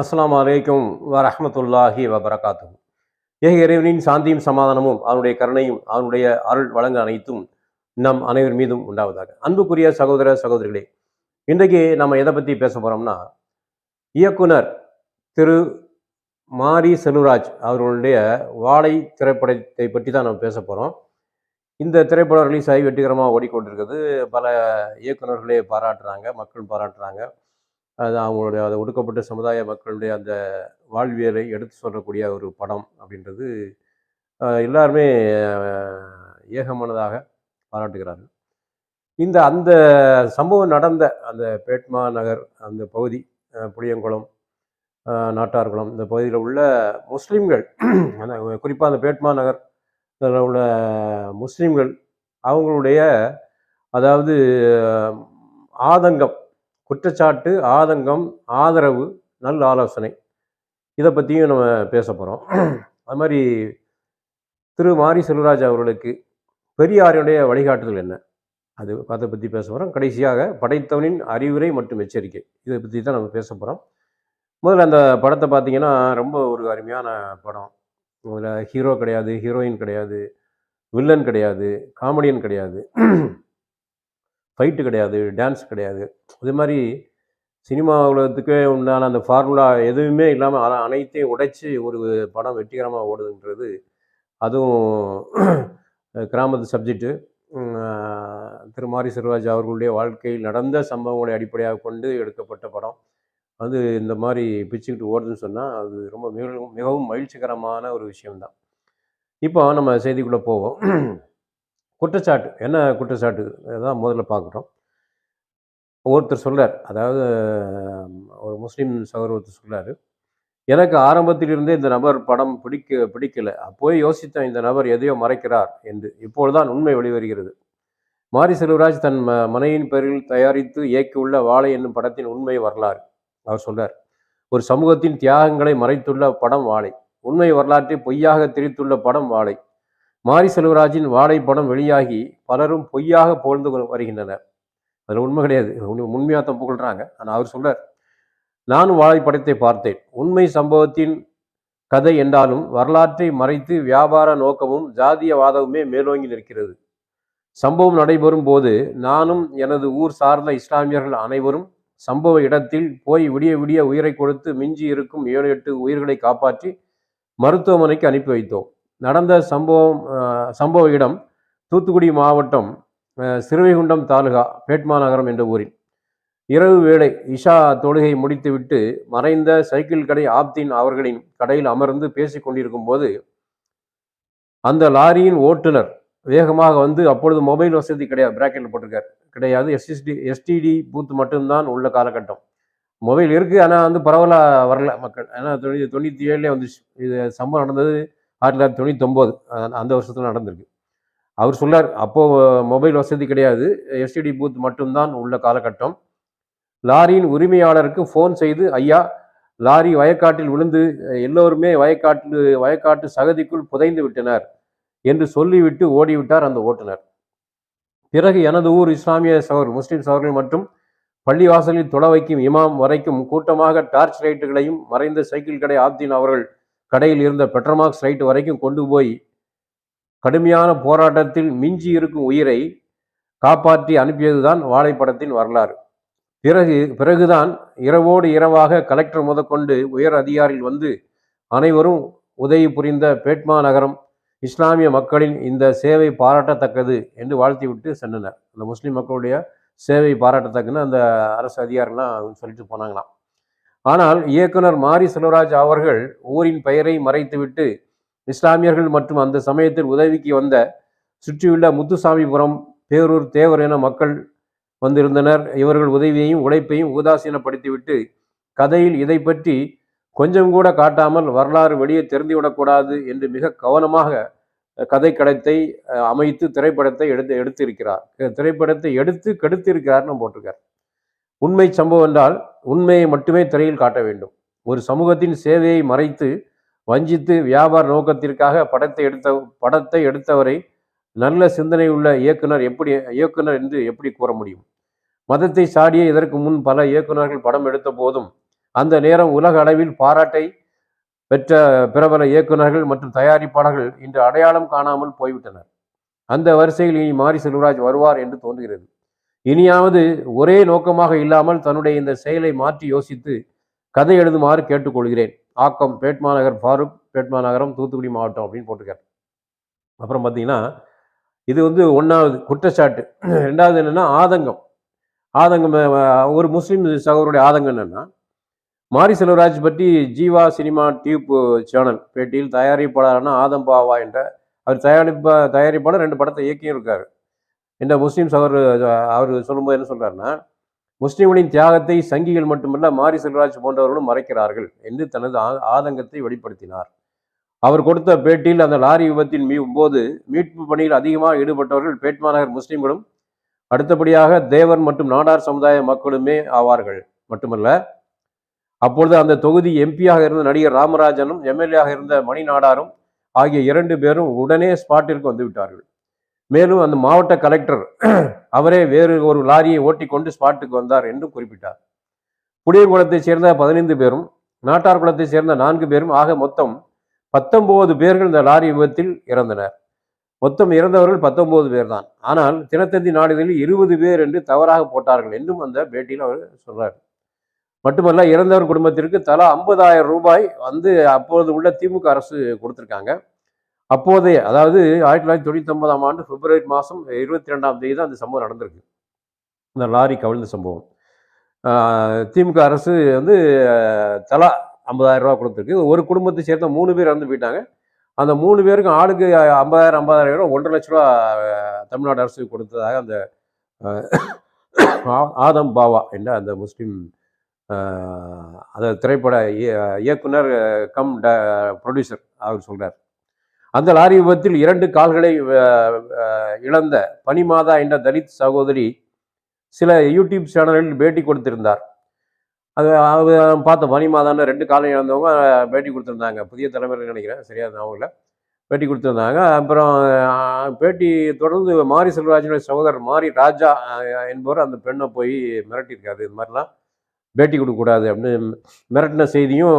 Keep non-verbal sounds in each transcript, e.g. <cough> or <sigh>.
அஸ்லாம் வலைக்கும் வரஹ்மத்துல்லாஹி வபரகாத்து ஏக இறைவனின் சாந்தியும் சமாதானமும் அவனுடைய கருணையும் அவனுடைய அருள் வழங்க அனைத்தும் நம் அனைவர் மீதும் உண்டாவதாக. அன்புக்குரிய சகோதர சகோதரிகளே இன்றைக்கு நம்ம எதை பற்றி பேச போகிறோம்னா இயக்குனர் திரு மாரி செல்வராஜ் அவர்களுடைய வாழை திரைப்படத்தை பற்றி தான் நம்ம பேச போகிறோம் இந்த திரைப்படம் ரிலீஸ் ஆகி வெற்றிகரமாக ஓடிக்கொண்டிருக்கிறது. பல இயக்குநர்களே பாராட்டுறாங்க மக்கள் பாராட்டுறாங்க. அது அவங்களுடைய அது ஒடுக்கப்பட்ட சமுதாய மக்களுடைய அந்த வாழ்வியலை எடுத்து சொல்லக்கூடிய ஒரு படம் அப்படின்றது எல்லாருமே ஏகமனதாக பாராட்டுகிறார்கள். இந்த அந்த சம்பவம் நடந்த அந்த பேட்மா நகர் அந்த பகுதி புளியங்குளம் நாட்டார்குளம் இந்த பகுதியில் உள்ள முஸ்லீம்கள் குறிப்பாக அந்த பேட்மா நகர் அதில் உள்ள முஸ்லீம்கள் அவங்களுடைய அதாவது ஆதங்கம் குற்றச்சாட்டு ஆதங்கம் ஆதரவு நல்ல ஆலோசனை. இதை பற்றியும் நம்ம பேச போகிறோம் <clears throat> அது மாதிரி திரு மாரி செல்வராஜ் அவர்களுக்கு பெரியாருடைய வழிகாட்டுதல் என்ன? அது அதை பற்றி பேச போகிறோம் கடைசியாக படைத்தவனின் அறிவுரை மற்றும் எச்சரிக்கை. இதை பற்றி தான் நம்ம பேச போகிறோம் முதல்ல அந்த படத்தை பார்த்தீங்கன்னா ரொம்ப ஒரு அருமையான படம். அதில் ஹீரோ கிடையாது ஹீரோயின் கிடையாது வில்லன் கிடையாது காமெடியன் கிடையாது. <clears throat> ஃபைட்டு கிடையாது டான்ஸ் கிடையாது. இது மாதிரி சினிமா உலகத்துக்கே உண்டான அந்த ஃபார்முலா எதுவுமே இல்லாமல் அனைத்தையும் உடைச்சி ஒரு படம் வெற்றிகரமாக ஓடுதுன்றது. அதுவும் <clears throat> கிராமத்து சப்ஜெக்ட்டு திரு மாரி செல்வராஜ் அவர்களுடைய வாழ்க்கையில் நடந்த சம்பவங்களை அடிப்படையாக கொண்டு எடுக்கப்பட்ட படம். அது இந்த மாதிரி பிச்சுக்கிட்டு ஓடுதுன்னு சொன்னால் அது ரொம்ப மிகவும் மிகவும் மகிழ்ச்சிகரமான ஒரு விஷயம்தான். இப்போ நம்ம செய்திக்குள்ளே போவோம். <clears throat> குற்றச்சாட்டு. என்ன குற்றச்சாட்டு? தான் முதல்ல பார்க்குறோம் ஒருத்தர் சொல்கிறார் அதாவது ஒரு முஸ்லீம் சகோதரர் ஒருத்தர் சொல்றாரு. எனக்கு ஆரம்பத்திலிருந்தே இந்த நபர் படம் பிடிக்க பிடிக்கல. அப்போயே யோசித்தேன் இந்த நபர் எதையோ மறைக்கிறார் என்று. இப்பொழுதுதான் உண்மை வெளிவருகிறது. மாரி செல்வராஜ் தன் ம மனையின் பெயரில் தயாரித்து இயக்கியுள்ள வாழை என்னும் படத்தின் உண்மை வரலாறு. அவர் சொல்றார் ஒரு சமூகத்தின் தியாகங்களை மறைத்துள்ள படம் வாழை. உண்மை வரலாற்றை பொய்யாக திரித்துள்ள படம் வாழை. மாரி செல்வராஜின் வாடை படம் வெளியாகி பலரும் பொய்யாக புகழ்ந்து வருகின்றனர். அதில் உண்மை கிடையாது. உண்மையாக தான் புகழ்றாங்க. ஆனால் அவர் சொல்றார் நான் வாழை படத்தை பார்த்தேன். உண்மை சம்பவத்தின் கதை என்றாலும் வரலாற்றை மறைத்து வியாபார நோக்கமும் ஜாதியவாதமுமே மேலோங்கி நிற்கிறது. சம்பவம் நடைபெறும் போது நானும் எனது ஊர் சார்ந்த இஸ்லாமியர்கள் அனைவரும் சம்பவ இடத்தில் போய் விடிய விடிய உயிரை கொடுத்து மிஞ்சி இருக்கும் ஏழு எட்டு உயிர்களை காப்பாற்றி மருத்துவமனைக்கு அனுப்பி வைத்தோம். நடந்த சம்பவம் சம்பவ இடம் தூத்துக்குடி மாவட்டம் சிறுவைகுண்டம் தாலுகா பேட்மாநகரம் என்ற ஊரில். இரவு வேளை இஷா தொழுகை முடித்துவிட்டு மறைந்த சைக்கிள் கடை ஆப்தின் அவர்களின் கடையில் அமர்ந்து பேசிக்கொண்டிருக்கும் போது அந்த லாரியின் ஓட்டுநர் வேகமாக வந்து அப்பொழுது மொபைல் வசதி கிடையாது பிராக்கெட்டில் போட்டிருக்காரு. கிடையாது. எஸ்எஸ்டி எஸ்டிடி பூத் மட்டும்தான் உள்ள காலகட்டம். மொபைல் இருக்குது ஆனால் வந்து பரவலாக வரல. மக்கள் ஏன்னா தொண்ணூற்றி தொண்ணூற்றி ஏழுலேயே வந்துச்சு. இது சம்பவம் நடந்தது ஆயிரத்தி தொள்ளாயிரத்தி தொண்ணூத்தொம்போது அந்த வருஷத்தில் நடந்திருக்கு. அவர் சொல்லார் அப்போது மொபைல் வசதி கிடையாது. எஸ்டிடி பூத் மட்டும்தான் உள்ள காலகட்டம். லாரியின் உரிமையாளருக்கு ஃபோன் செய்து ஐயா லாரி வயக்காட்டில் விழுந்து எல்லோருமே வயக்காட்டு வயக்காட்டு சகதிக்குள் புதைந்து விட்டனர் என்று சொல்லிவிட்டு ஓடிவிட்டார் அந்த ஓட்டுநர். பிறகு எனது ஊர் இஸ்லாமிய சகோதரர் முஸ்லிம் சகோதரர்கள் மற்றும் பள்ளிவாசலில் தொலை வைக்கும் இமாம் வரைக்கும் கூட்டமாக டார்ச் லைட்டுகளையும் மறைந்த சைக்கிள் கடை ஆப்தீன் அவர்கள் கடையில் இருந்த பெட்ரோமாக்ஸ் ரைட் வரைக்கும் கொண்டு போய் கடுமையான போராட்டத்தில் மிஞ்சி இருக்கும் உயிரை காப்பாற்றி அனுப்பியதுதான் வாழைப்படத்தின் வரலாறு. பிறகு பிறகுதான் இரவோடு இரவாக கலெக்டர் முதற்கொண்டு உயர் அதிகாரிகள் வந்து அனைவரும் உதவி புரிந்த பேட்மா நகரம் இஸ்லாமிய மக்களின் இந்த சேவை பாராட்டத்தக்கது என்று வாழ்த்திவிட்டு சென்றனர். அந்த முஸ்லீம் மக்களுடைய சேவை பாராட்டத்தக்கன்னு அந்த அரசு அதிகாரிலாம் சொல்லிட்டு போனாங்களாம். ஆனால் இயக்குனர் மாரி செல்வராஜ் அவர்கள் ஊரின் பெயரை மறைத்துவிட்டு இஸ்லாமியர்கள் மற்றும் அந்த சமயத்தில் உதவிக்கு வந்த சுற்றியுள்ள முத்துசாமிபுரம் பேரூர் தேவர் என மக்கள் வந்திருந்தனர். இவர்கள் உதவியையும் உழைப்பையும் உதாசீனப்படுத்திவிட்டு கதையில் இதை பற்றி கொஞ்சம் கூட காட்டாமல் வரலாறு வெளியே தெரிந்துவிடக்கூடாது என்று மிக கவனமாக கதை கடத்தை அமைத்து திரைப்படத்தை எடுத்து எடுத்திருக்கிறார். திரைப்படத்தை எடுத்து கெடுத்திருக்கிறார்னு போட்டிருக்கார். உண்மை சம்பவம் என்றால் உண்மையை மட்டுமே திரையில் காட்ட வேண்டும். ஒரு சமூகத்தின் சேவையை மறைத்து வஞ்சித்து வியாபார நோக்கத்திற்காக படத்தை எடுத்த படத்தை எடுத்தவரை நல்ல சிந்தனை உள்ள இயக்குனர் எப்படி இயக்குனர் என்று எப்படி கூற முடியும்? மதத்தை சாடிய இதற்கு முன் பல இயக்குனர்கள் படம் எடுத்த போதும் அந்த நேரம் உலக அளவில் பாராட்டை பெற்ற பிரபல இயக்குனர்கள் மற்றும் தயாரிப்பாளர்கள் இன்று அடையாளம் காணாமல் போய்விட்டனர். அந்த வரிசையில் இனி மாரி செல்வராஜ் வருவார் என்று தோன்றுகிறது. இனியாவது ஒரே நோக்கமாக இல்லாமல் தன்னுடைய இந்த செயலை மாற்றி யோசித்து கதை எழுதுமாறு கேட்டுக்கொள்கிறேன். ஆக்கம் பேட்மாநகர் ஃபாரூக் பேட்மாநகரம் தூத்துக்குடி மாவட்டம் அப்படின்னு போட்டிருக்காரு. அப்புறம் பார்த்தீங்கன்னா இது வந்து ஒன்றாவது குற்றச்சாட்டு. ரெண்டாவது என்னென்னா ஆதங்கம். ஆதங்கம் ஒரு முஸ்லீம் சகோதருடைய ஆதங்கம் என்னென்னா மாரி செல்வராஜ் பற்றி ஜீவா சினிமா டியூப் சேனல் பேட்டியில் தயாரிப்பாளரான ஆதம்பாவா என்ற அவர் தயாரிப்பா தயாரிப்பாளர் ரெண்டு படத்தை இயக்கியும் இருக்காரு இந்த முஸ்லீம் சகோதரர் அவர் சொல்லும்போது என்ன சொல்கிறாருன்னா முஸ்லீம்களின் தியாகத்தை சங்கிகள் மட்டுமல்ல மாரி செல்வராஜ் போன்றவர்களும் மறைக்கிறார்கள் என்று தனது ஆ- ஆதங்கத்தை வெளிப்படுத்தினார். அவர் கொடுத்த பேட்டியில் அந்த லாரி விபத்தின் மீ போது மீட்பு பணியில் அதிகமாக ஈடுபட்டவர்கள் பேட்மாநகர் முஸ்லீம்களும் அடுத்தபடியாக தேவர் மற்றும் நாடார் சமுதாய மக்களுமே ஆவார்கள். மட்டுமல்ல அப்பொழுது அந்த தொகுதி எம்பியாக இருந்த நடிகர் ராமராஜனும் எம்எல்ஏயாக இருந்த மணி நாடாரும் ஆகிய இரண்டு பேரும் உடனே ஸ்பாட்டிற்கு வந்து விட்டார்கள். மேலும் அந்த மாவட்ட கலெக்டர் <clears throat> அவரே வேறு ஒரு லாரியை ஓட்டி கொண்டு ஸ்பாட்டுக்கு வந்தார் என்றும் குறிப்பிட்டார். புளியங்குளத்தைச் சேர்ந்த பதினைந்து பேரும் நாட்டார் குளத்தைச் சேர்ந்த நான்கு பேரும் ஆக மொத்தம் பத்தொன்பது பேர்கள் இந்த லாரி விபத்தில் இறந்தனர். மொத்தம் இறந்தவர்கள் பத்தொன்பது பேர் தான் ஆனால் தினத்தந்தி நாடுகளில் இருபது பேர் என்று தவறாக போட்டார்கள் என்றும் அந்த பேட்டியில் அவர் சொல்றார். மட்டுமல்ல இறந்தவர் குடும்பத்திற்கு தலா ஐம்பதாயிரம் ரூபாய் வந்து அப்போது உள்ள திமுக அரசு கொடுத்துருக்காங்க. அப்போதைய அதாவது ஆயிரத்தி தொள்ளாயிரத்தி தொண்ணூற்றி ஒன்பதாம் ஆண்டு பிப்ரவரி மாதம் இருபத்தி ரெண்டாம் தேதி தான் அந்த சம்பவம் நடந்திருக்கு. இந்த லாரி கவிழ்ந்த சம்பவம். திமுக அரசு வந்து தலா ஐம்பதாயிரம் ரூபா கொடுத்துருக்கு. ஒரு குடும்பத்தை சேர்ந்த மூணு பேர் இறந்து போயிட்டாங்க. அந்த மூணு பேருக்கும் ஆளுக்கு ஐம்பதாயிரம் ஐம்பதாயிரம் ரூபா ஒன்றரை லட்ச ரூபா தமிழ்நாடு அரசு கொடுத்ததாக அந்த ஆ- ஆதம் பாவா என்ற அந்த முஸ்லீம் அந்த திரைப்பட இய- இயக்குனர் கம் ப்ரொடியூசர் அவர் சொல்கிறார் அந்த லாரி விபத்தில் இரண்டு கால்களை இழந்த பனிமாதா என்ற தலித் சகோதரி சில யூடியூப் சேனலில் பேட்டி கொடுத்திருந்தார். அது அது பார்த்த மணிமாதான்னு ரெண்டு காலம் இழந்தவங்க பேட்டி கொடுத்துருந்தாங்க. புதிய தலைமுறை நினைக்கிறேன். சரியா அவங்கள பேட்டி கொடுத்துருந்தாங்க. அப்புறம் பேட்டி தொடர்ந்து மாரி செல்வராஜனுடைய சகோதரர் மாரி ராஜா என்பவர் அந்த பெண்ணை போய் மிரட்டியிருக்காரு. இது மாதிரிலாம் பேட்டி கொடுக்கக்கூடாது அப்படின்னு மிரட்டின செய்தியும்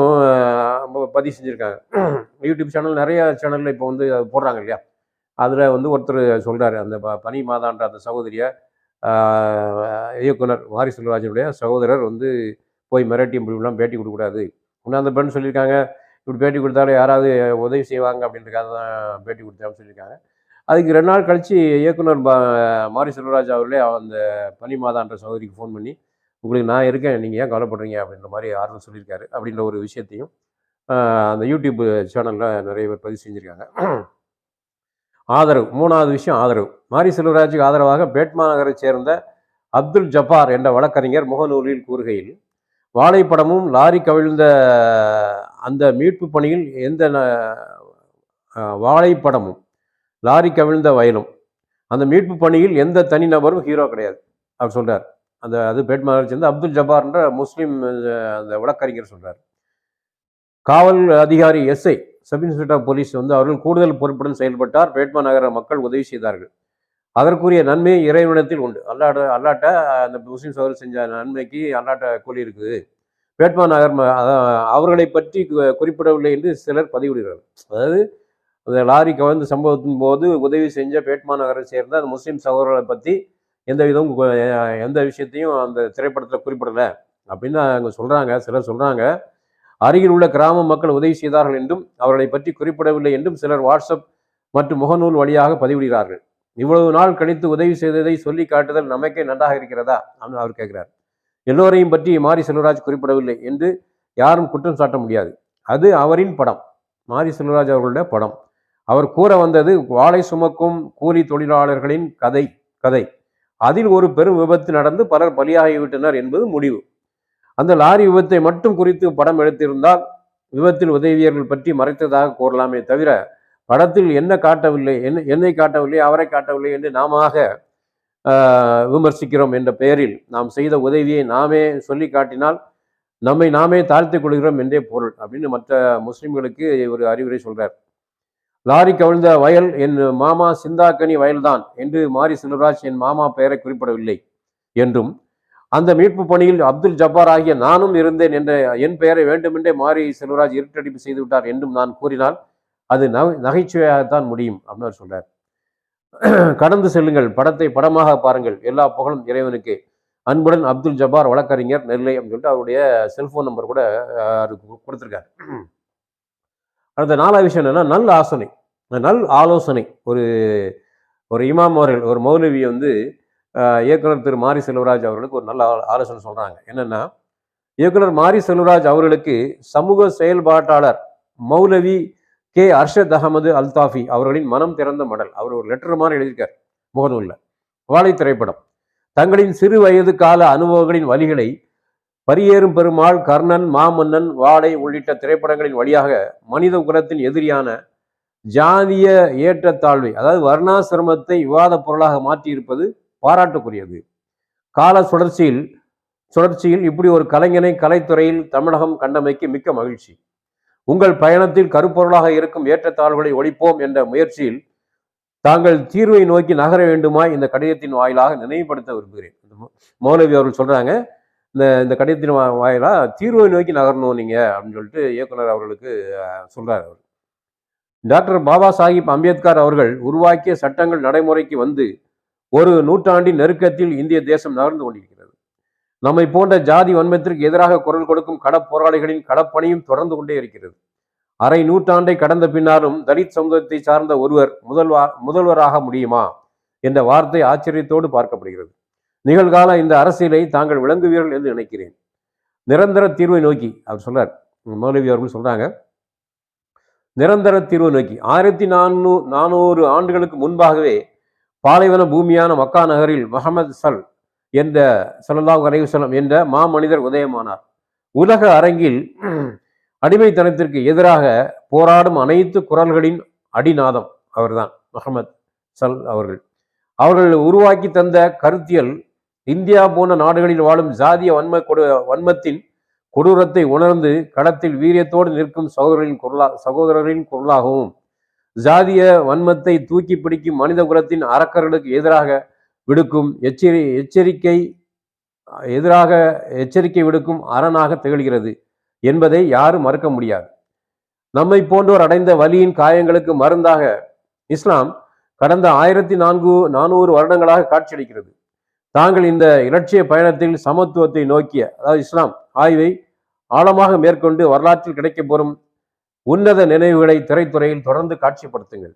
பதிவு செஞ்சுருக்காங்க. யூடியூப் சேனல் நிறையா சேனலில் இப்போ வந்து போடுறாங்க இல்லையா? அதில் வந்து ஒருத்தர் சொல்கிறாரு அந்த ப- பனி மாதான்ற அந்த சகோதரியை இயக்குனர் மாரி செல்வராஜனுடைய சகோதரர் வந்து போய் மிரட்டி இப்படிலாம் பேட்டி கொடுக்கக்கூடாது இன்னும் அந்த பெண் சொல்லியிருக்காங்க இப்படி பேட்டி கொடுத்தாலும் யாராவது உதவி செய்வாங்க அப்படின்றக்காக தான் பேட்டி கொடுத்தான்னு சொல்லியிருக்காங்க. அதுக்கு ரெண்டு நாள் கழித்து இயக்குனர் மாரி செல்வராஜ் அவர்களே அந்த பனி மாதான்ற சகோதரிக்கு ஃபோன் பண்ணி உங்களுக்கு நான் இருக்கேன் நீங்கள் ஏன் கவலைப்படுறீங்க? அப்படின்ற மாதிரி ஆறுதல் சொல்லியிருக்காரு. அப்படின்ற ஒரு விஷயத்தையும் அந்த யூடியூப் சேனலில் நிறைய பேர் பதிவு செஞ்சுருக்காங்க. ஆதரவு மூணாவது விஷயம் ஆதரவு. மாரி செல்வராஜுக்கு ஆதரவாக பேட்மா சேர்ந்த அப்துல் ஜப்பார் என்ற வழக்கறிஞர் முகநூலில் கூறுகையில் வாழைப்படமும் லாரி கவிழ்ந்த அந்த மீட்பு பணியில் எந்த ந- வாழைப்படமும் லாரி கவிழ்ந்த வயலும் அந்த மீட்பு பணியில் எந்த தனிநபரும் ஹீரோ கிடையாது. அவர் சொல்கிறார் அந்த அது பேட்மா சேர்ந்து சேர்ந்த அப்துல் ஜபார்ன்ற முஸ்லீம் அந்த வழக்கறிஞர் சொல்கிறார் காவல் அதிகாரி எஸ்ஐ சப் இன்ஸ்பெக்டர் போலீஸ் வந்து அவர்கள் கூடுதல் பொறுப்புடன் செயல்பட்டார். பேட்மா நகர மக்கள் உதவி செய்தார்கள். அதற்குரிய நன்மை இறைவனத்தில் உண்டு. அல்லாட்ட அல்லாட்ட அந்த முஸ்லீம் சகோதரர் செஞ்ச நன்மைக்கு அல்லாட்ட கூலி இருக்குது. பேட்மா நகர் அவர்களை பற்றி குறிப்பிடவில்லை என்று சிலர் பதிவிடுகிறார் அதாவது அந்த லாரி கவர்ந்த சம்பவத்தின் போது உதவி செஞ்ச பேட்மா நகரை சேர்ந்த அந்த முஸ்லீம் சகோதரர்களை பற்றி எந்த விதமும் எந்த விஷயத்தையும் அந்த திரைப்படத்தில் குறிப்பிடலை. அப்படின்னு அங்கே சொல்கிறாங்க சிலர் சொல்கிறாங்க அருகில் உள்ள கிராம மக்கள் உதவி செய்தார்கள் என்றும் அவர்களை பற்றி குறிப்பிடவில்லை என்றும் சிலர் வாட்ஸ்அப் மற்றும் முகநூல் வழியாக பதிவிடுகிறார்கள். இவ்வளவு நாள் கழித்து உதவி செய்ததை சொல்லி காட்டுதல் நமக்கே நன்றாக இருக்கிறதா? அப்படின்னு அவர் கேட்கிறார். எல்லோரையும் பற்றி மாரி செல்வராஜ் குறிப்பிடவில்லை என்று யாரும் குற்றம் சாட்ட முடியாது. அது அவரின் படம். மாரி செல்வராஜ் அவர்களுடைய படம். அவர் கூற வந்தது வாழை சுமக்கும் கூலி தொழிலாளர்களின் கதை கதை. அதில் ஒரு பெரும் விபத்து நடந்து பலர் பலியாகிவிட்டனர் என்பது முடிவு. அந்த லாரி விபத்தை மட்டும் குறித்து படம் எடுத்திருந்தால் விபத்தில் உதவியர்கள் பற்றி மறைத்ததாக கூறலாமே தவிர படத்தில் என்ன காட்டவில்லை என்ன என்னை காட்டவில்லை அவரை காட்டவில்லை என்று நாம விமர்சிக்கிறோம் என்ற பெயரில் நாம் செய்த உதவியை நாமே சொல்லி காட்டினால் நம்மை நாமே தாழ்த்திக் கொள்கிறோம் என்றே பொருள் அப்படின்னு மற்ற முஸ்லிம்களுக்கு ஒரு அறிவுரை சொல்கிறார் லாரி கவிழ்ந்த வயல் என் மாமா சிந்தாக்கனி வயல்தான் என்று மாரி செல்வராஜ் என் மாமா பெயரை குறிப்பிடவில்லை என்றும் அந்த மீட்பு பணியில் அப்துல் ஜப்பார் ஆகிய நானும் இருந்தேன் என்ற என் பெயரை வேண்டுமென்றே மாறி செல்வராஜ் இருட்டடிப்பு செய்து விட்டார் என்றும் நான் கூறினால் அது நகை- நகைச்சுவையாகத்தான் முடியும் அப்படின்னு சொல்றார். கடந்து செல்லுங்கள் படத்தை படமாக பாருங்கள் எல்லா புகழும் இறைவனுக்கு. அன்புடன் அப்துல் ஜப்பார் வழக்கறிஞர் நெல்லை அப்படின்னு சொல்லிட்டு அவருடைய செல்போன் நம்பர் கூட கொடுத்துருக்காரு. அடுத்த நாலாவது விஷயம் என்னன்னா நல் ஆசனை. நல் ஆலோசனை. ஒரு ஒரு இமாம் அவர்கள் ஒரு மௌலவி வந்து இயக்குனர் திரு மாரி செல்வராஜ் அவர்களுக்கு ஒரு நல்ல ஆலோசனை சொல்கிறாங்க என்னென்னா இயக்குனர் மாரி செல்வராஜ் அவர்களுக்கு சமூக செயல்பாட்டாளர் மௌலவி கே. அர்ஷத் அகமது அல்தாஃபி அவர்களின் மனம் திறந்த மடல். அவர் ஒரு லெட்டர் மாதிரி எழுதியிருக்கார் முகநூலில். வாழை திரைப்படம். தங்களின் சிறு வயது கால அனுபவங்களின் வழிகளை பரியேறும் பெருமாள் கர்ணன் மாமன்னன் வாடை உள்ளிட்ட திரைப்படங்களின் வழியாக மனித குலத்தின் எதிரியான ஜாதிய ஏற்றத்தாழ்வை அதாவது வர்ணாசிரமத்தை விவாத பொருளாக மாற்றியிருப்பது பாராட்டுக்குரியது. கால சுழற்சியில் சுழற்சியில் இப்படி ஒரு கலைஞனை கலைத்துறையில் தமிழகம் கண்டமைக்கு மிக்க மகிழ்ச்சி. உங்கள் பயணத்தில் கருப்பொருளாக இருக்கும் ஏற்றத்தாழ்வுகளை ஒழிப்போம் என்ற முயற்சியில் தாங்கள் தீர்வை நோக்கி நகர வேண்டுமா இந்த கடிதத்தின் வாயிலாக நினைவுபடுத்த விரும்புகிறேன். மௌலவி அவர்கள் சொல்றாங்க இந்த இந்த கடிதத்தின் வாயிலாக வாயிலா தீர்வை நோக்கி நகரணும் நீங்க அப்படின்னு சொல்லிட்டு இயக்குனர் அவர்களுக்கு சொல்கிறார் அவர். டாக்டர் பாபா சாஹிப் அம்பேத்கர் அவர்கள் உருவாக்கிய சட்டங்கள் நடைமுறைக்கு வந்து ஒரு நூற்றாண்டின் நெருக்கத்தில் இந்திய தேசம் நகர்ந்து கொண்டிருக்கிறது. நம்மை போன்ற ஜாதி வன்மத்திற்கு எதிராக குரல் கொடுக்கும் கட போராளிகளின் கடப்பணியும் தொடர்ந்து கொண்டே இருக்கிறது. அரை நூற்றாண்டை கடந்த பின்னாலும் தலித் சமுதாயத்தை சார்ந்த ஒருவர் முதல்வா முதல்வராக முடியுமா? என்ற வார்த்தை ஆச்சரியத்தோடு பார்க்கப்படுகிறது. நிகழ்கால இந்த அரசியலை தாங்கள் விளங்குவீர்கள் என்று நினைக்கிறேன். நிரந்தர தீர்வை நோக்கி அவர் சொல்றார். மௌலவி அவர்கள் சொல்றாங்க நிரந்தர தீர்வை நோக்கி. ஆயிரத்தி நானூ நானூறு ஆண்டுகளுக்கு முன்பாகவே பாலைவன பூமியான மக்கா நகரில் முகமது சல் என்ற ஸல்லல்லாஹு அலைவசலம் என்ற மாமனிதர் உதயமானார். உலக அரங்கில் அடிமைத்தனத்திற்கு எதிராக போராடும் அனைத்து குரல்களின் அடிநாதம் அவர்தான் முகமது சல் அவர்கள். அவர்கள் உருவாக்கி தந்த கருத்தியல் இந்தியா போன்ற நாடுகளில் வாழும் ஜாதிய வன்ம கொடு வன்மத்தின் கொடூரத்தை உணர்ந்து களத்தில் வீரியத்தோடு நிற்கும் சகோதரரின் குரலா சகோதரரின் குரலாகவும் ஜாதிய வன்மத்தை தூக்கி பிடிக்கும் மனித குலத்தின் அரக்கர்களுக்கு எதிராக விடுக்கும் எச்சரி எச்சரிக்கை எதிராக எச்சரிக்கை விடுக்கும் அரணாக திகழ்கிறது என்பதை யாரும் மறுக்க முடியாது. நம்மை போன்றோர் அடைந்த வலியின் காயங்களுக்கு மருந்தாக இஸ்லாம் கடந்த ஆயிரத்தி நான்கு நானூறு வருடங்களாக காட்சியளிக்கிறது. தாங்கள் இந்த இலட்சிய பயணத்தில் சமத்துவத்தை நோக்கிய அதாவது இஸ்லாம் ஆய்வை ஆழமாக மேற்கொண்டு வரலாற்றில் கிடைக்கப்பெறும் உன்னத நினைவுகளை திரைத்துறையில் தொடர்ந்து காட்சிப்படுத்துங்கள்.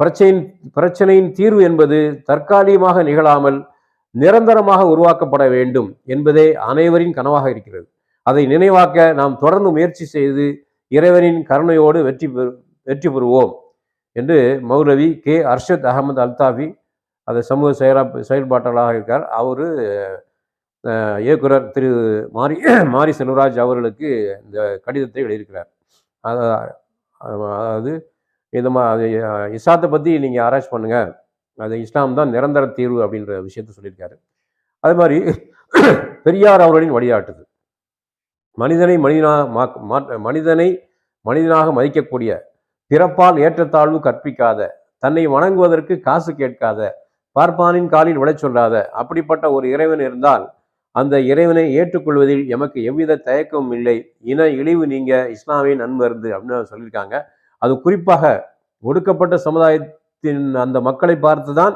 பிரச்சனையின் பிரச்சனையின் தீர்வு என்பது தற்காலிகமாக நிகழாமல் நிரந்தரமாக உருவாக்கப்பட வேண்டும் என்பதே அனைவரின் கனவாக இருக்கிறது. அதை நினைவாக்க நாம் தொடர்ந்து முயற்சி செய்து இறைவனின் கருணையோடு வெற்றி பெறு வெற்றி பெறுவோம் என்று மௌலவி கே. அர்ஷத் அகமது அல்தாஃபி அது சமூக செயலா செயல்பாட்டாளராக இருக்கார். அவர் இயக்குனர் திரு மாரி <clears throat> மாரி செல்வராஜ் அவர்களுக்கு இந்த கடிதத்தை எழுதியிருக்கிறார். அதாவது இந்த மா அது, இஸ்லாத்தை பற்றி நீங்கள் ஆராய்ச்சி பண்ணுங்கள் அது இஸ்லாம் தான் நிரந்தர தீர்வு அப்படின்ற விஷயத்த சொல்லியிருக்காரு. அது மாதிரி <clears throat> பெரியார் அவர்களின் வழிகாட்டுது மனிதனை மனிதனாக மா- மனிதனை மனிதனாக மதிக்கக்கூடிய பிறப்பால் ஏற்றத்தாழ்வு கற்பிக்காத தன்னை வணங்குவதற்கு காசு கேட்காத பார்ப்பானின் காலில் விழச் சொல்லாத. அப்படிப்பட்ட ஒரு இறைவன் இருந்தால் அந்த இறைவனை ஏற்றுக்கொள்வதில் எமக்கு எவ்வித தயக்கமும் இல்லை. இன இழிவு நீங்க இஸ்லாமிய நண்பருந்து அப்படின்னு சொல்லியிருக்காங்க. அது குறிப்பாக ஒடுக்கப்பட்ட சமுதாயத்தின் அந்த மக்களை பார்த்து தான்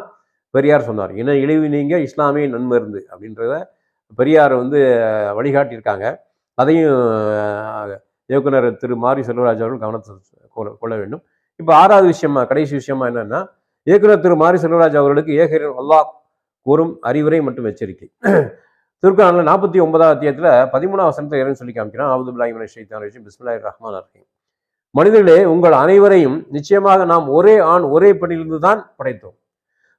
பெரியார் சொன்னார். இன இழிவு நீங்க இஸ்லாமிய நண்பருந்து அப்படின்றத பெரியார் வந்து வழிகாட்டியிருக்காங்க. அதையும் இயக்குனர் திரு மாரி செல்வராஜ் அவர்கள் கவனத்தில் கொள்ள கொள்ள வேண்டும். இப்போ ஆறாவது விஷயமா கடைசி விஷயமா என்னன்னா இயக்குனர் திரு மாரி செல்வராஜ் அவர்களுக்கு ஏகரின் அல்லாஹ் கூறும் அறிவுரை மற்றும் எச்சரிக்கை. திருக்குறான்ல நாற்பத்தி ஒன்பதாம் அத்தியத்தில் பதிமூணாம் வசனத்தை இறைவன் சொல்லி காமிக்கிறான். அவது மினஷ் ஷைத்தானிர் ரஜீம். பிஸ்மில்லாஹிர் ரஹ்மானிர் ரஹீம். மனிதர்களே உங்கள் அனைவரையும் நிச்சயமாக நாம் ஒரே ஆண் ஒரே பெண்ணிலிருந்து தான் படைத்தோம்.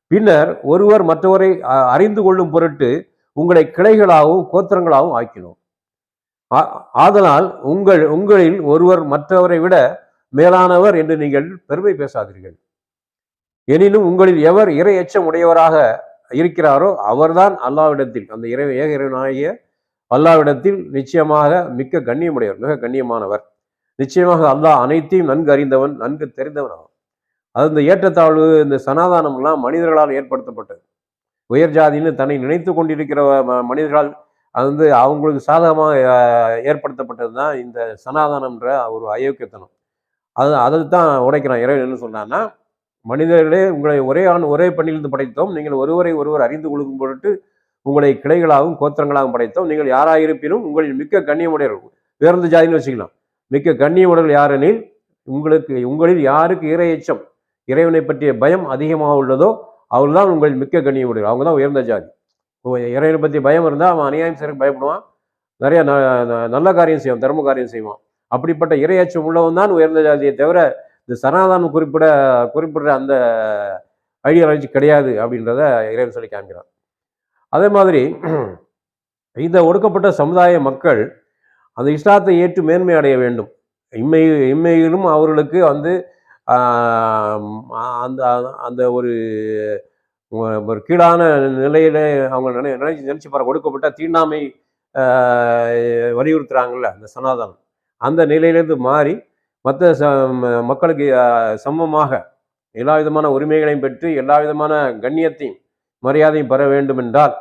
பின்னர் ஒருவர் மற்றவரை அ- அறிந்து கொள்ளும் பொருட்டு உங்களை கிளைகளாகவும் கோத்திரங்களாகவும் ஆக்கினோம். ஆ- ஆதலால் உங்கள் உங்களில் ஒருவர் மற்றவரை விட மேலானவர் என்று நீங்கள் பெருமை பேசாதீர்கள். எனினும் உங்களில் எவர் இறை எச்சம் உடையவராக இருக்கிறாரோ அவர்தான் அல்லாவிடத்தில் அந்த இறை ஏக இறைவனாகிய அல்லாவிடத்தில் நிச்சயமாக மிக்க கண்ணியமுடையவர் மிக கண்ணியமானவர். நிச்சயமாக அல்லாஹ் அனைத்தையும் நன்கு அறிந்தவன் நன்கு தெரிந்தவன் ஆகும் அது இந்த ஏற்றத்தாழ்வு இந்த சனாதானம்லாம் மனிதர்களால் ஏற்படுத்தப்பட்டது. உயர் ஜாதின்னு தன்னை நினைத்து கொண்டிருக்கிற ம- மனிதர்கள் அது வந்து அவங்களுக்கு சாதகமாக ஏற்படுத்தப்பட்டது தான் இந்த சனாதானம்ன்ற ஒரு அயோக்கியத்தனம். அது அதை தான் உடைக்கிறான் இறைவன் என்ன சொன்னான்னா மனிதர்களே உங்களை ஒரே ஆண் ஒரே பெண்ணிலிருந்து படைத்தோம். நீங்கள் ஒருவரை ஒருவர் அறிந்து கொள்ளும் பொருட்டு உங்களை கிளைகளாகவும் கோத்திரங்களாகவும் படைத்தோம். நீங்கள் யாராயிருப்பினும் உங்களில் மிக்க கண்ணியமுடையவர்கள் உயர்ந்த ஜாதின்னு வச்சுக்கலாம். மிக்க கண்ணியமுடையவர்கள் யாரெனில் உங்களுக்கு உங்களில் யாருக்கு இறையச்சம் இறைவனை பற்றிய பயம் அதிகமாக உள்ளதோ அவர்தான் உங்களில் மிக்க கண்ணியமுடையவர் அவங்க தான் உயர்ந்த ஜாதி. இறைவனை பற்றி பயம் இருந்தால் அவன் அநியாயம் செய்ய பயப்படுவான். நிறைய ந- ந- நல்ல காரியம் செய்வான் தர்ம காரியம் செய்வான். அப்படிப்பட்ட இறையச்சம் உள்ளவன் தான் உயர்ந்த ஜாதியை தவிர இந்த சனாதானம் குறிப்பிட குறிப்பிடுற அந்த ஐடியாலஜி கிடையாது அப்படின்றத இறைவன் சொல்லி காமிக்கிறான். அதே மாதிரி இந்த ஒடுக்கப்பட்ட சமுதாய மக்கள் அந்த இஸ்லாத்தை ஏற்று மேன்மை அடைய வேண்டும். இம்மை இம்மையிலும் அவர்களுக்கு வந்து அந்த அந்த ஒரு ஒரு கீழான நிலையில அவங்க நினை நினைச்சு நினைச்சு பாரு ஒடுக்கப்பட்ட தீண்டாமை வலியுறுத்துறாங்கல்ல அந்த சனாதனம். அந்த நிலையிலேருந்து மாறி மற்ற ச ம- மக்களுக்கு சமமாக எல்லா விதமான உரிமைகளையும் பெற்று எல்லா விதமான கண்ணியத்தையும் மரியாதையும் பெற வேண்டும் என்றால்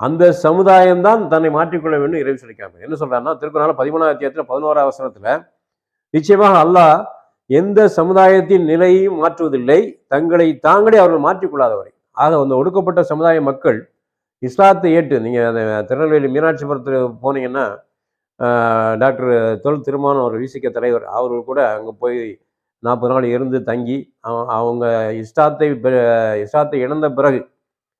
அந்த சமுதாயம்தான் தன்னை மாற்றிக்கொள்ள வேண்டும் இறைவு சொல்லிக்காமல் என்ன சொல்றாருன்னா திருக்குறள் பதிமூணாம் அத்தியாயத்தில் பதினோராம் அவசரத்தில் நிச்சயமாக அல்லாஹ் எந்த சமுதாயத்தின் நிலையையும் மாற்றுவதில்லை தங்களை தாங்களே அவர்கள் மாற்றிக்கொள்ளாதவரை. ஆக அந்த ஒடுக்கப்பட்ட சமுதாய மக்கள் இஸ்லாத்தை ஏற்று நீங்கள் அந்த திருநெல்வேலி மீனாட்சிபுரத்தில் போனீங்கன்னா டாக்டர் தொல் திருமணம் ஒரு விசிக தலைவர். அவர்கள் கூட அங்கே போய் நாற்பது நாள் இருந்து தங்கி அவ- அவங்க இஷ்டாத்தை பெ- இழந்த பிறகு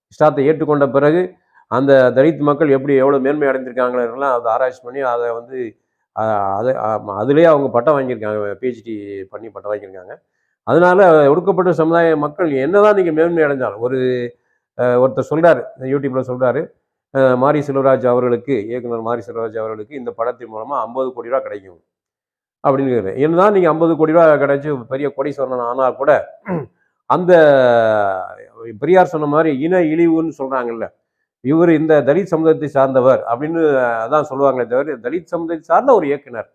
இஷ்டாத்தை ஏற்றுக்கொண்ட பிறகு அந்த தலித் மக்கள் எப்படி எவ்வளோ மேன்மை அடைந்திருக்காங்களெல்லாம் அதை ஆராய்ச்சி பண்ணி அதை வந்து அதை ஆமா, அதிலே அவங்க பட்டம் வாங்கியிருக்காங்க. பிஹெச்டி பண்ணி பட்டம் வாங்கியிருக்காங்க. அதனால ஒடுக்கப்பட்ட சமுதாய மக்கள் என்னதான் நீங்கள் மேன்மை அடைஞ்சாலும் ஒரு ஒருத்தர் சொல்கிறார் யூடியூப்பில் சொல்கிறாரு மாரி செல்வராஜ் அவர்களுக்கு இயக்குனர் மாரி செல்வராஜ் அவர்களுக்கு இந்த படத்தின் மூலமாக ஐம்பது கோடி ரூபா கிடைக்கும். அப்படின்னு என்னதான் நீங்கள் ஐம்பது கோடி ரூபா கிடைச்சி பெரிய கோடீஸ்வரன் ஆனால் கூட அந்த பெரியார் சொன்ன மாதிரி இன இழிவுன்னு சொல்கிறாங்கல்ல இவர் இந்த தலித் சமுதாயத்தை சார்ந்தவர் அப்படின்னு அதான் சொல்லுவாங்களே தவிர தலித் சமுதாயத்தை சார்ந்த ஒரு இயக்குனர்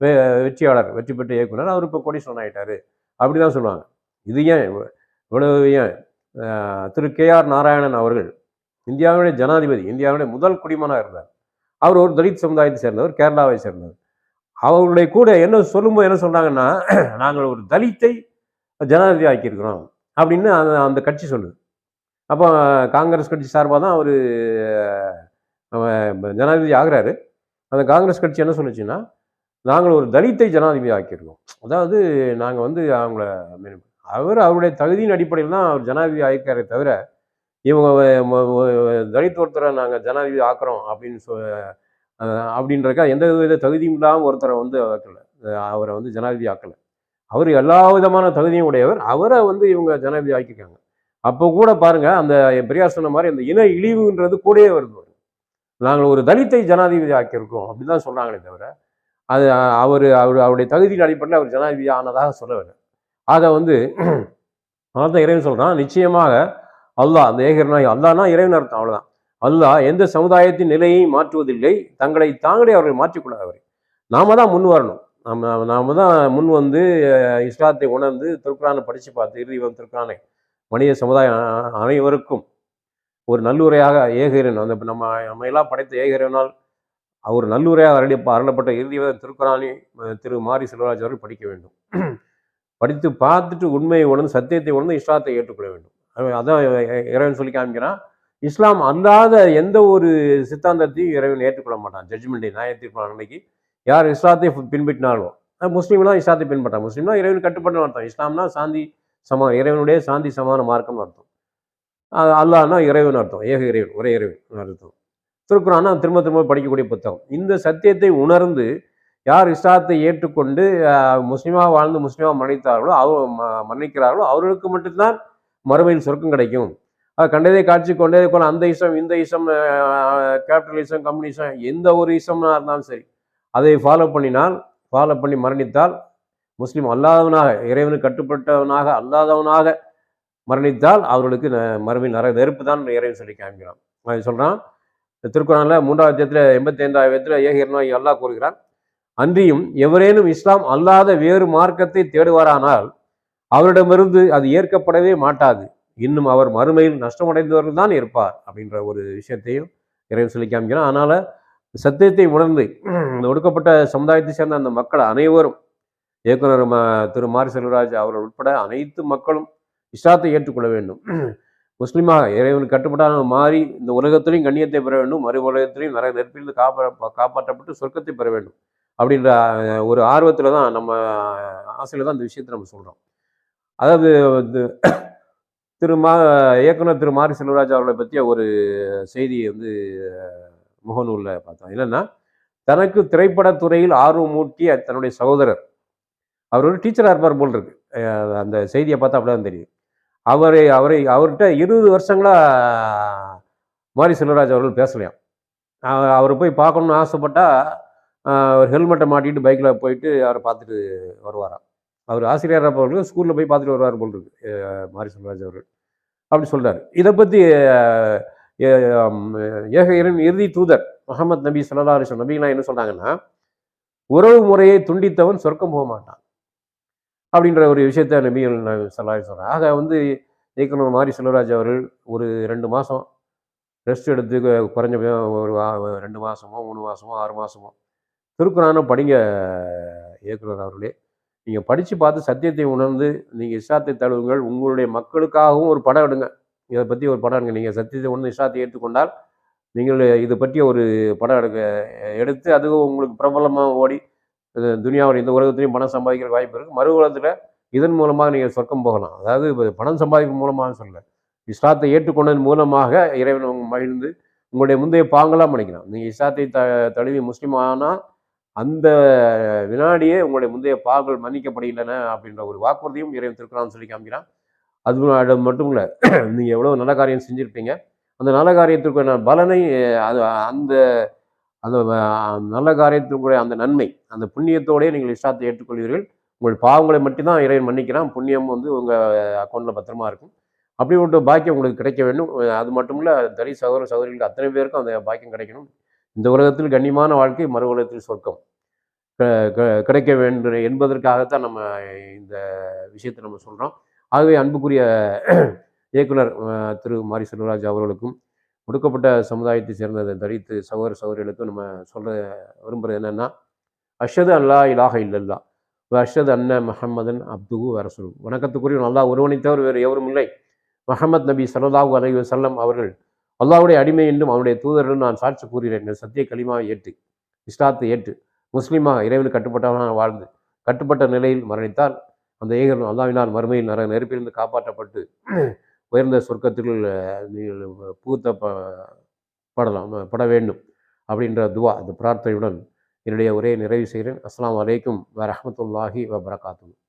வெ- வெற்றியாளர் வெற்றி பெற்ற இயக்குனர் அவர் இப்போ கோடீஸ்வரன் அப்படி தான் சொல்லுவாங்க. இது ஏன் இவ்வளவு ஏன்? திரு கே ஆர் நாராயணன் அவர்கள் இந்தியாவுடைய ஜனாதிபதி இந்தியாவுடைய முதல் குடிமனாக இருந்தார். அவர் ஒரு தலித் சமுதாயத்தை சேர்ந்தவர் கேரளாவை சேர்ந்தவர். அவருடைய கூட என்ன சொல்லும்போது என்ன சொன்னாங்கன்னா <clears throat> நாங்கள் ஒரு தலித்தை ஜனாதிபதி ஆக்கியிருக்கிறோம் அப்படின்னு அந்த அந்த கட்சி சொல்லுது. அப்போ காங்கிரஸ் கட்சி சார்பாக தான் அவர் ஜனாதிபதி ஆகிறாரு. அந்த காங்கிரஸ் கட்சி என்ன சொல்லுச்சுன்னா நாங்கள் ஒரு தலித்தை ஜனாதிபதி ஆக்கியிருக்கோம். அதாவது நாங்கள் வந்து அவங்கள அவர் அவருடைய தகுதியின் அடிப்படையில் தான் அவர் ஜனாதிபதி ஆயிருக்காரே தவிர இவங்க தலித் ஒருத்தரை நாங்கள் ஜனாதிபதி ஆக்குறோம் அப்படின்னு சொ அப்படின்றக்கா எந்த வித தகுதியும் இல்லாமல் ஒருத்தரை வந்து ஆக்கலை. அவரை வந்து ஜனாதிபதி ஆக்கலை. அவர் எல்லா விதமான தகுதியும் உடையவர். அவரை வந்து இவங்க ஜனாதிபதி ஆக்கியிருக்காங்க. அப்போ கூட பாருங்க அந்த பெரியார் சொன்ன மாதிரி அந்த இன இழிவுன்றது கூடயே வருது நாங்கள் ஒரு தலித்தை ஜனாதிபதி ஆக்கியிருக்கோம் அப்படின்னு தான் சொல்கிறாங்களே தவிர அது அவர் அவர் அவருடைய தகுதியின் அடிப்படையில் அவர் ஜனாதிபதி ஆனதாக சொல்லவில்லை. ஆக வந்து <clears throat> அதான் இறைவன் சொல்கிறான் நிச்சயமாக அல்லாஹ் அந்த ஏகர்னா அல்லானா இறைவன் அர்த்தம் அவ்வளோதான் அல்லாஹ் எந்த சமுதாயத்தின் நிலையை மாற்றுவதில்லை தங்களை தாங்களே அவர்கள் மாற்றிக்கொள்ளாதவர் நாம தான் முன் வரணும். நம்ம நாம தான் முன் வந்து இஸ்லாத்தை உணர்ந்து திருக்குறானை படித்து பார்த்து இறுதிவன் திருக்குறானை மனித சமுதாயம் அனைவருக்கும் ஒரு நல்லுரையாக ஏகரன் அந்த நம்ம நம்ம எல்லாம் படைத்த ஏகரனால் அவர் நல்லுரையாக அருளி அருளப்பட்ட இறுதிவன் திருக்குறானை திரு மாரி செல்வராஜ் அவர்கள் படிக்க வேண்டும். <clears throat> படித்து பார்த்துட்டு உண்மையை உணர்ந்து சத்தியத்தை உணர்ந்து இஸ்லாத்தை ஏற்றுக்கொள்ள வேண்டும். அதான் இறைவன் சொல்லி காமிக்கிறான். இஸ்லாம் அல்லாத எந்த ஒரு சித்தாந்தத்தையும் இறைவன் ஏற்றுக்கொள்ள மாட்டான். ஜட்ஜ்மெண்ட் நான் தீர்ப்பு அன்னைக்கு யார் இஸ்லாத்தை பின்பற்றினாலும் அது முஸ்லீம்லாம் இஸ்லாத்தை பின்பற்றான் முஸ்லீம்னா இறைவன் கட்டுப்பட்டு அர்த்தம். இஸ்லாம்னா சாந்தி சமா இறைவனுடைய சாந்தி சமான மார்க்கம்னு அர்த்தம். அது அல்லாஹ்னா இறைவன் அர்த்தம். ஏக இறைவன் ஒரே இறைவன் அர்த்தம். திருக்குறான்னா திரும்ப திரும்ப படிக்கக்கூடிய புத்தகம். இந்த சத்தியத்தை உணர்ந்து யார் இஸ்லாத்தை ஏற்றுக்கொண்டு முஸ்லீமாக வாழ்ந்து முஸ்லீமாக மன்னித்தார்களோ அவர் ம- மன்னிக்கிறார்களோ அவர்களுக்கு மட்டும்தான் மறுமையில் சொர்க்கம் கிடைக்கும். அது கண்டதை காட்சி கொண்டே போல அந்த இசம் இந்த இசம் கேபிட்டலிசம் கம்யூனிசம் எந்த ஒரு இசம்னா இருந்தாலும் சரி அதை ஃபாலோ பண்ணினால் ஃபாலோ பண்ணி மரணித்தால் முஸ்லீம் அல்லாதவனாக இறைவனுக்கு கட்டுப்பட்டவனாக அல்லாதவனாக மரணித்தால் அவர்களுக்கு மறுமையில் நர நெருப்பு தான் இறைவன் சொல்லி காமிக்கிறான் அது சொல்கிறான் திருக்குறானில் மூன்றாவது அத்தியத்தில் எண்பத்தி ஐந்தாவது ஏகிரனாய் அல்லாஹ் கூறுகிறான். அன்றியும் எவரேனும் இஸ்லாம் அல்லாத வேறு மார்க்கத்தை தேடுவாரானால் அவரிடமிருந்து அது ஏற்கப்படவே மாட்டாது. இன்னும் அவர் மறுமையில் நஷ்டமடைந்தவர்கள் தான் இருப்பார் அப்படின்ற ஒரு விஷயத்தையும் இறைவன் சொல்லி காமிக்கிறான். அதனால சத்தியத்தை உணர்ந்து இந்த ஒடுக்கப்பட்ட சமுதாயத்தை சேர்ந்த அந்த மக்கள் அனைவரும் இயக்குனர் ம- திரு மாரி செல்வராஜ் அவர்கள் உட்பட அனைத்து மக்களும் இஷ்டாத்தை ஏற்றுக்கொள்ள வேண்டும். முஸ்லீமாக இறைவன் கட்டுப்பட்டான மாறி இந்த உலகத்திலையும் கண்ணியத்தை பெற வேண்டும். மறு உலகத்திலையும் நிறைய நெருப்பிலிருந்து காப்பா காப்பாற்றப்பட்டு சொர்க்கத்தை பெற வேண்டும். அப்படின்ற ஒரு ஆர்வத்தில் தான் நம்ம ஆசையில் தான் இந்த விஷயத்தை நம்ம சொல்கிறோம் அதாவது வந்து திரு மா இயக்குனர் திரு மாரி செல்வராஜ் அவர்களை பற்றிய ஒரு செய்தியை வந்து முகநூலில் பார்த்தோம். என்னன்னா தனக்கு திரைப்படத்துறையில் ஆர்வம் மூட்டிய தன்னுடைய சகோதரர். அவர் ஒரு டீச்சராக இருப்பார் போல் இருக்கு. அந்த செய்தியை பார்த்தா அப்படிதான் தெரியும். அவரை அவரை அவர்கிட்ட இருபது வருஷங்களாக மாரி செல்வராஜ் அவர்கள் பேசலையாம். அஹ், அவர் போய் பார்க்கணும்னு ஆசைப்பட்டா ஒரு அவர் ஹெல்மெட்டை மாட்டிட்டு பைக்கில் போயிட்டு அவரை பார்த்துட்டு வருவாராம். அவர் ஆசிரியர் அவர்கள் ஸ்கூலில் போய் பார்த்துட்டு வருவார் போல் இருக்கு மாரி செல்வராஜ் அவர்கள். அப்படி சொல்கிறார் இதை பற்றி ஏக இறைவன் இறுதி தூதர் முகமது நபி ஸல்லல்லாஹு அலைஹி நபிகளாம் என்ன சொல்றாங்கன்னா உறவு முறையை துண்டித்தவன் சொர்க்கம் போக மாட்டான். அப்படின்ற ஒரு விஷயத்த நபிகள் சொல்லாரி சொல்கிறாங்க ஆக வந்து இயக்குனர் மாரி செல்வராஜ் அவர்கள் ஒரு ரெண்டு மாதம் ரெஸ்ட் எடுத்து குறைஞ்ச ஒரு ரெண்டு மாதமோ மூணு மாதமோ ஆறு மாதமோ திருக்குறான படிங்க இயக்குனர் அவர்களே. நீங்கள் படித்து பார்த்து சத்தியத்தை உணர்ந்து நீங்கள் இஸ்லாத்தை தழுவுங்கள். உங்களுடைய மக்களுக்காகவும் ஒரு படம் எடுங்க. இதை பற்றி ஒரு படம் எடுங்க. நீங்கள் சத்தியத்தை உணர்ந்து இஸ்லாத்தை ஏற்றுக்கொண்டால் நீங்கள் இது பற்றிய ஒரு படம் எடுக்க எடுத்து அதுவும் உங்களுக்கு பிரபலமாக ஓடி இது துனியாவில் இந்த உலகத்துலையும் பணம் சம்பாதிக்கிற வாய்ப்பு இருக்குது மறு உலகத்தில் இதன் மூலமாக நீங்கள் சொர்க்கம் போகலாம். அதாவது பணம் சம்பாதிக்கும் மூலமாக சொல்லலை. இஸ்லாத்தை ஏற்றுக்கொண்டதன் மூலமாக இறைவன் மகிழ்ந்து உங்களுடைய முந்தைய பாங்கெல்லாம் பண்ணிக்கலாம் நீங்கள் இஸ்லாத்தை த தழுவி முஸ்லீம் ஆனால் அந்த வினாடியே உங்களுடைய முந்தைய பாகங்கள் மன்னிக்கப்படுகின்றன அப்படின்ற ஒரு வாக்குறுதியும் இறைவன் திருக்குறான் சொல்லி காமிக்கிறான். அது அது மட்டும் இல்லை <clears throat> நீங்கள் எவ்வளோ நல்ல காரியம் செஞ்சுருப்பீங்க. அந்த நல்ல காரியத்திற்குரிய பலனை அது அந்த அந்த நல்ல காரியத்திற்குரிய அந்த நன்மை அந்த புண்ணியத்தோடய நீங்கள் இஷ்டத்தை ஏற்றுக்கொள்வீர்கள். உங்கள் பாவங்களை மட்டும்தான் இறைவன் மன்னிக்கிறான். புண்ணியம் வந்து உங்கள் அக்கௌண்ட்டில் பத்திரமா இருக்கும். அப்படி ஒரு பாக்கியம் உங்களுக்கு கிடைக்க வேண்டும். அது மட்டும் இல்லை தனி சகோதர சகோதரிகளுக்கு அத்தனை பேருக்கும் அந்த பாக்கியம் கிடைக்கணும். இந்த உலகத்தில் கண்ணியமான வாழ்க்கை மறு உலகத்தில் சொர்க்கம். க- க- கிடைக்க வேண்டும் என்பதற்காகத்தான் நம்ம இந்த விஷயத்தை நம்ம சொல்கிறோம் ஆகவே அன்புக்குரிய இயக்குனர் திரு மாரி செல்வராஜ் அவர்களுக்கும் ஒடுக்கப்பட்ட சமுதாயத்தை சேர்ந்த தலித்து சகோதர சகோதரிகளுக்கும் நம்ம சொல்ல விரும்புகிறது என்னென்னா அஷது அல்லா இலாஹ இல்லல்லா அஷது அன்ன மஹம்மதன் அப்துகு அரசு வணக்கத்துக்குரிய நல்லா ஒருவனை தவிர வேறு எவரும் இல்லை. மஹமத் நபி சல்லாஹூ அலைஹி வஸல்லம் அவர்கள் அல்லாவுடைய அடிமை என்றும் அவனுடைய தூதர் நான் சாட்சி கூறுகிறேன். இந்த சத்திய களிமாவை ஏற்று இஸ்லாத்தை ஏற்று முஸ்லீமாக இறைவனுக்கு கட்டுப்பட்டவனாக வாழ்ந்து கட்டுப்பட்ட நிலையில் மரணித்தால் அந்த ஏகர் அல்லாவினால் மறுமையில் நர நெருப்பிலிருந்து காப்பாற்றப்பட்டு உயர்ந்த சொர்க்கத்தில் நீங்கள் புகுத்த ப- படலாம் பட வேண்டும் அப்படின்ற துவா அந்த பிரார்த்தனையுடன் என்னுடைய உரையை நிறைவு செய்கிறேன். அஸ்லாம் வலைக்கும் வரமத்துல்லாஹி ரஹ்மத்துல்லாஹி